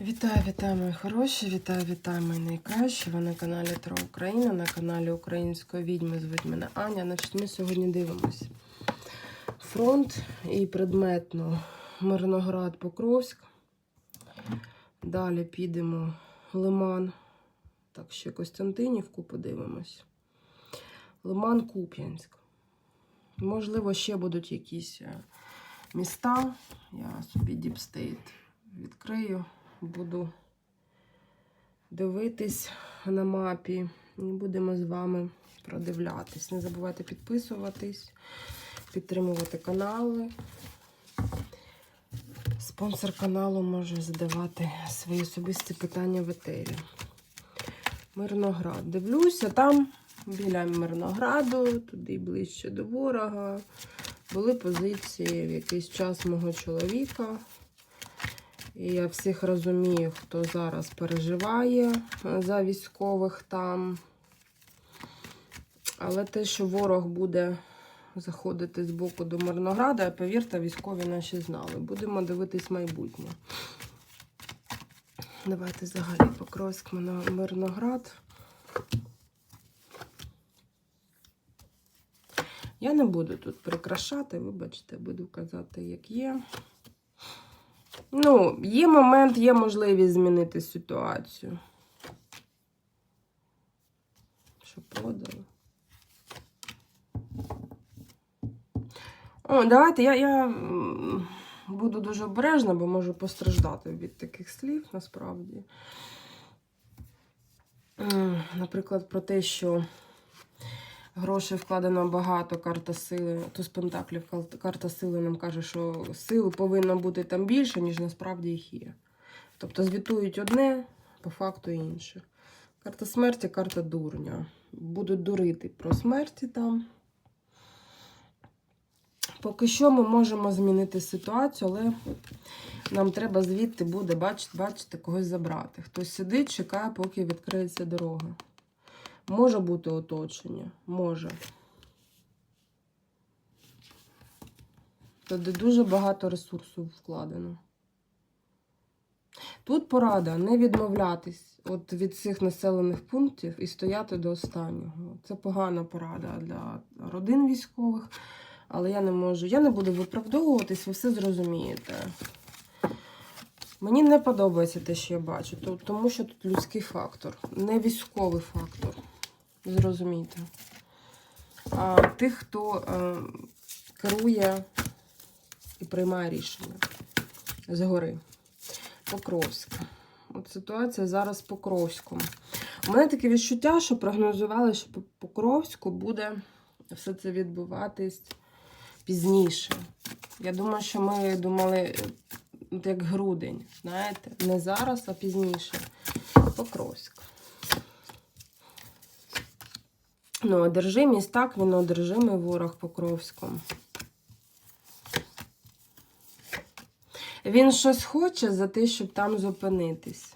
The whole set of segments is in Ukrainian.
Вітаю, вітаю, мої хороші, вітаю, вітаю, мої найкращі. Ви на каналі Тро Україна, на каналі Української відьми. Звуть мене Аня. Значить, ми сьогодні дивимось фронт і предметно Мирноград Покровськ. Далі підемо Лиман. Так, ще Костянтинівку подивимось. Лиман Куп'янськ. Можливо, ще будуть якісь е, міста. Я собі діпстейт відкрию буду дивитись на мапі. І будемо з вами продивлятись. Не забувайте підписуватись, підтримувати канали. Спонсор каналу може задавати свої особисті питання в етері. Мирноград. Дивлюся, там біля Мирнограду, туди ближче до ворога. Були позиції в якийсь час мого чоловіка. І я всіх розумію, хто зараз переживає е, за військових там. Але те, що ворог буде заходити з боку до Мирнограда, повірте, військові наші знали. Будемо дивитись майбутнє. Давайте взагалі Покровськ на Мирноград. Я не буду тут прикрашати, вибачте, буду казати, як є. Ну, є момент, є можливість змінити ситуацію. Що продали? О, давайте я, я буду дуже обережна, бо можу постраждати від таких слів насправді. Наприклад, про те, що грошей вкладено багато, карта сили. Туз Пентаклів, карта сили нам каже, що сил повинно бути там більше, ніж насправді їх є. Тобто звітують одне, по факту інше. Карта смерті, карта дурня. Будуть дурити про смерті там. Поки що ми можемо змінити ситуацію, але нам треба звідти буде бачити, бачити когось забрати. Хтось сидить, чекає, поки відкриється дорога. Може бути оточення, може. Туди дуже багато ресурсу вкладено. Тут порада не відмовлятись от від цих населених пунктів і стояти до останнього. Це погана порада для родин військових, але я не можу. Я не буду виправдовуватись, ви все зрозумієте. Мені не подобається те, що я бачу, тому що тут людський фактор, не військовий фактор. Зрозумійте. А тих, хто е, керує і приймає рішення згори. Покровськ. От ситуація зараз з Покровськом. У мене таке відчуття, що прогнозували, що по Покровську буде все це відбуватись пізніше. Я думаю, що ми думали, як грудень, знаєте, не зараз, а пізніше. Покровськ. Ну, одержимість, так, він одержимий ворог Покровськом. Він щось хоче за те, щоб там зупинитись.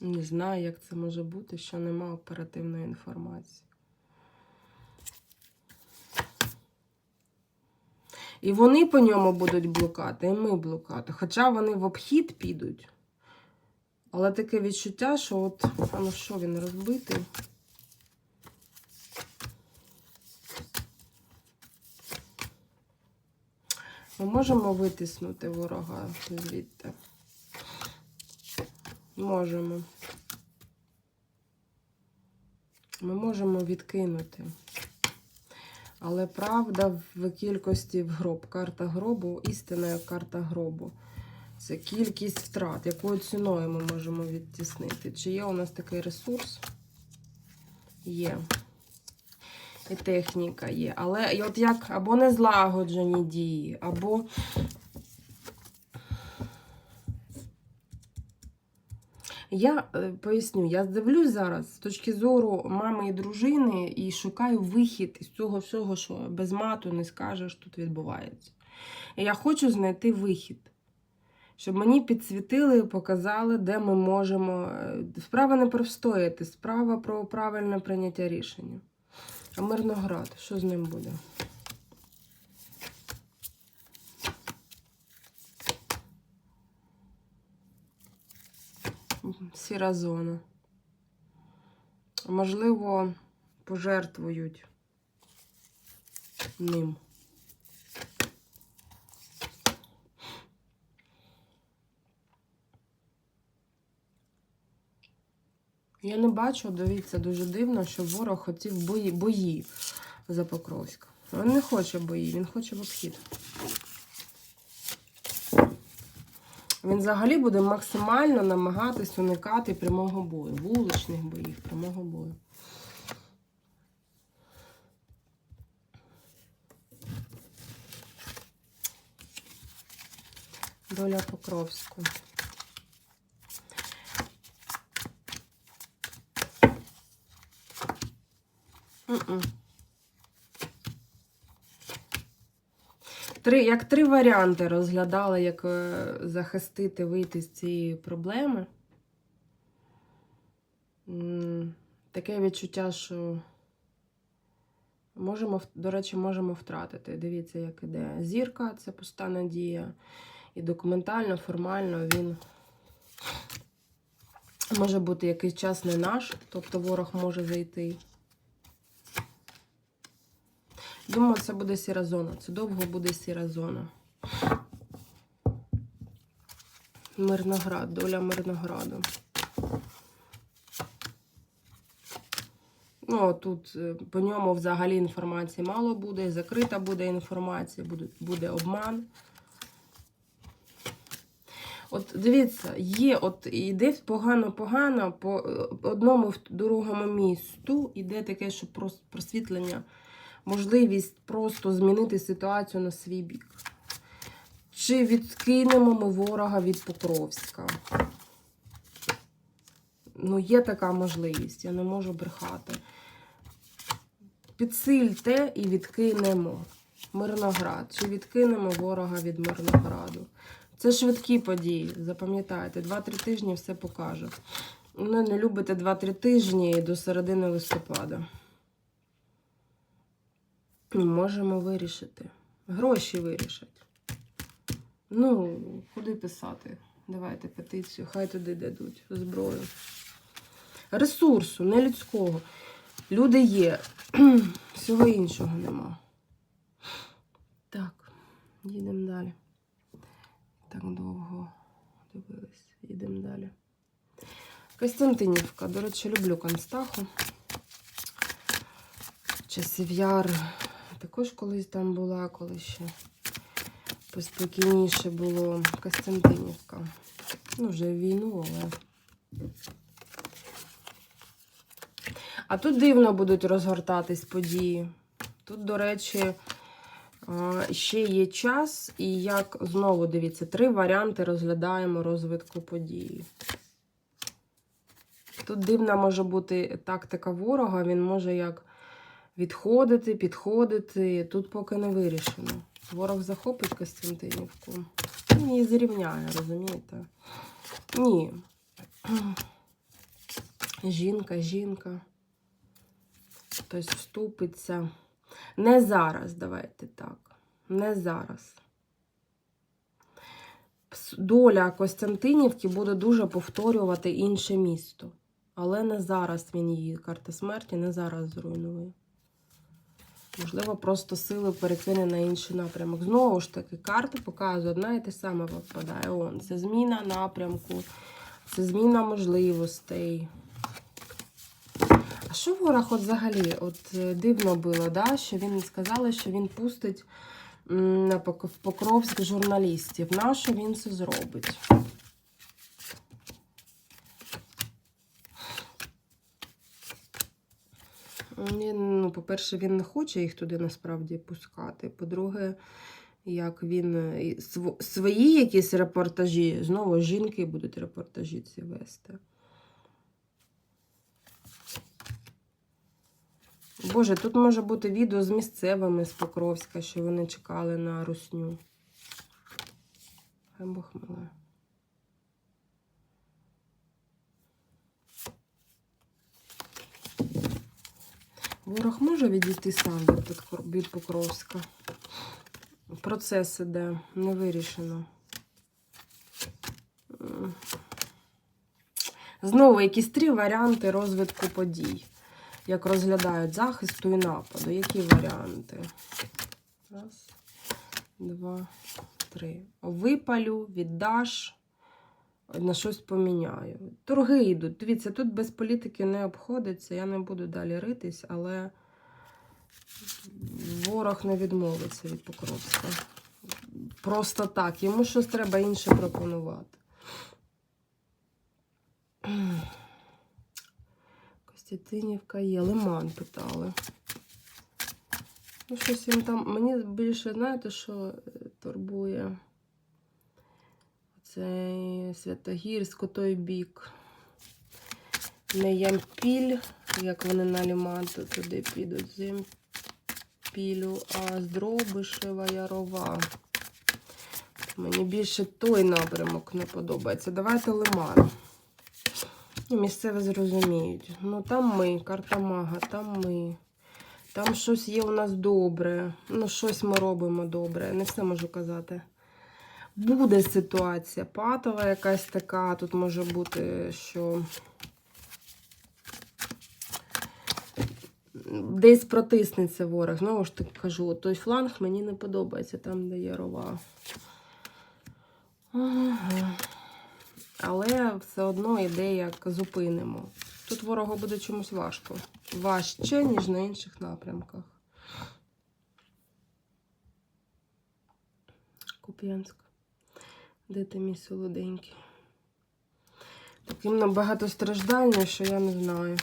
Не знаю, як це може бути, що нема оперативної інформації. І вони по ньому будуть блукати, і ми блукати. Хоча вони в обхід підуть. Але таке відчуття, що от, а ну що він розбитий. Ми можемо витиснути ворога звідти. Можемо. Ми можемо відкинути. Але правда в кількості в гроб. Карта гробу, істина як карта гробу. Це кількість втрат. Якою ціною ми можемо відтіснити? Чи є у нас такий ресурс? Є. І техніка є. Але от як або незлагоджені дії, або. Я е, поясню, я дивлюсь зараз з точки зору мами і дружини і шукаю вихід із цього всього, що без мату не скажеш, тут відбувається. І я хочу знайти вихід, щоб мені підсвітили і показали, де ми можемо. е, Справа не про встояти, справа про правильне прийняття рішення. А Мирноград, що з ним буде? Сіра зона. Можливо, пожертвують ним. Я не бачу, дивіться, дуже дивно, що ворог хотів бої, бої за Покровська. Він не хоче бої, він хоче в обхід. Він взагалі буде максимально намагатись уникати прямого бою, вуличних боїв, прямого бою. Доля Покровську. М-м. Три, як три варіанти розглядала, як е, захистити, вийти з цієї проблеми. Таке відчуття, що можемо, до речі, можемо втратити. Дивіться, як іде зірка, це пуста надія. І документально, формально він може бути якийсь час не наш, тобто ворог може зайти. Думаю, це буде сіра зона. Це довго буде сіра зона. Мирноград, доля Мирнограду. Ну, тут е, по ньому взагалі інформації мало буде, закрита буде інформація, буде, буде обман. От дивіться, є, от іде погано-погано, по е, одному в другому місту іде таке, що прос- просвітлення, можливість просто змінити ситуацію на свій бік. Чи відкинемо ми ворога від Покровська? Ну, є така можливість, я не можу брехати. Підсильте і відкинемо Мирноград. Чи відкинемо ворога від Мирнограду? Це швидкі події, запам'ятайте. 2-3 тижні все покаже. Ну, не любите 2-3 тижні до середини листопада. Можемо вирішити. Гроші вирішать. Ну, куди писати? Давайте петицію, хай туди дадуть зброю. Ресурсу, не людського. Люди є, всього іншого нема. Так, їдемо далі. Так довго дивились. Їдемо далі. Костянтинівка. До речі, люблю Констаху. Часів яр. Також колись там була, коли ще поспокійніше було Костянтинівка. Ну, вже війну, але. А тут дивно будуть розгортатись події. Тут, до речі, ще є час, і як знову дивіться, три варіанти розглядаємо розвитку події. Тут дивна може бути тактика ворога, він може як відходити, підходити. Тут поки не вирішено. Ворог захопить Костянтинівку. Він її зрівняє, розумієте? Ні. Жінка, жінка. Хтось вступиться. Не зараз, давайте так. Не зараз. Доля Костянтинівки буде дуже повторювати інше місто. Але не зараз він її, карта смерті, не зараз зруйнує. Можливо, просто сили перекине на інший напрямок. Знову ж таки, карти показують, одна і те саме випадає. Он, це зміна напрямку, це зміна можливостей. А що ворог от взагалі? От е, дивно було, да? що він сказали, що він пустить в Покровськ журналістів. Нащо він це зробить? Ну, по-перше, він не хоче їх туди насправді пускати. По-друге, як він е, свої якісь репортажі, знову жінки будуть репортажі ці вести. Боже, тут може бути відео з місцевими з Покровська, що вони чекали на русню. Хай Бог милує. Ворог може відійти сам від, Покровська. Процес іде, не вирішено. Знову якісь три варіанти розвитку подій. Як розглядають захисту і нападу. Які варіанти? Раз, два, три. Випалю, віддаш, на щось поміняю. Торги йдуть. Дивіться, тут без політики не обходиться. Я не буду далі ритись, але ворог не відмовиться від Покровська. Просто так. Йому щось треба інше пропонувати. Костянтинівка є. Лиман питали. Ну, щось їм там. Мені більше, знаєте, що е, турбує? Цей Святогірськ, той бік. Не Ямпіль, як вони на лиман то туди підуть. З Ямпілю, а з Дробишева Ярова. Мені більше той напрямок не подобається. Давайте лиман. Ну, Місцеві зрозуміють. Ну там ми, карта мага, там ми. Там щось є у нас добре. Ну, щось ми робимо добре. Не все можу казати. Буде ситуація патова якась така. Тут може бути, що десь протиснеться ворог. Знову ж таки кажу, той фланг мені не подобається, там, де є рова. Але все одно йде як зупинимо. Тут ворогу буде чомусь важко. Важче, ніж на інших напрямках. Куп'янськ. Де ти мій солоденький? Таким набагато страждальний, що я не знаю.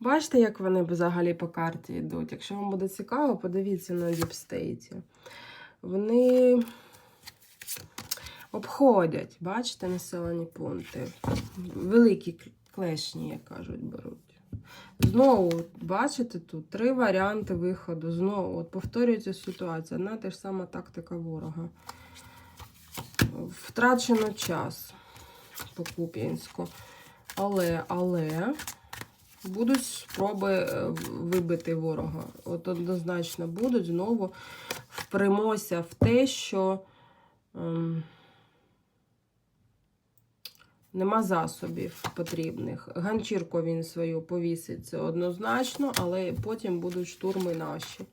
Бачите, як вони взагалі по карті йдуть? Якщо вам буде цікаво, подивіться на діпстейті. Вони обходять, бачите, населені пункти. Великі клешні, як кажуть, беруть. Знову, бачите, тут три варіанти виходу. Знову от повторюється ситуація. Одна та ж сама тактика ворога. Втрачено час по Куп'янську. Але, але будуть спроби е, вибити ворога. От однозначно будуть знову впремося в те, що ем, нема засобів потрібних. Ганчірку він свою повісить, це однозначно, але потім будуть штурми наші.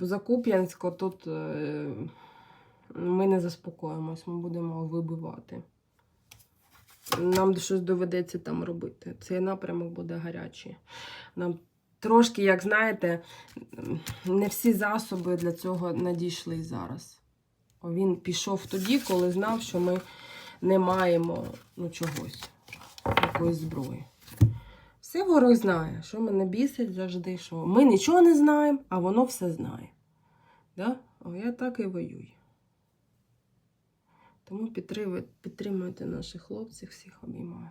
За Куп'янсько тут е, ми не заспокоїмось, ми будемо вибивати. Нам щось доведеться там робити. Цей напрямок буде гарячий. Нам трошки, як знаєте, не всі засоби для цього надійшли зараз. Він пішов тоді, коли знав, що ми не маємо ну, чогось, якоїсь зброї. Все ворог знає, що мене бісить завжди, що ми нічого не знаємо, а воно все знає. Да? О, я так і воюю. Тому підтримуйте наших хлопців, всіх обіймаю.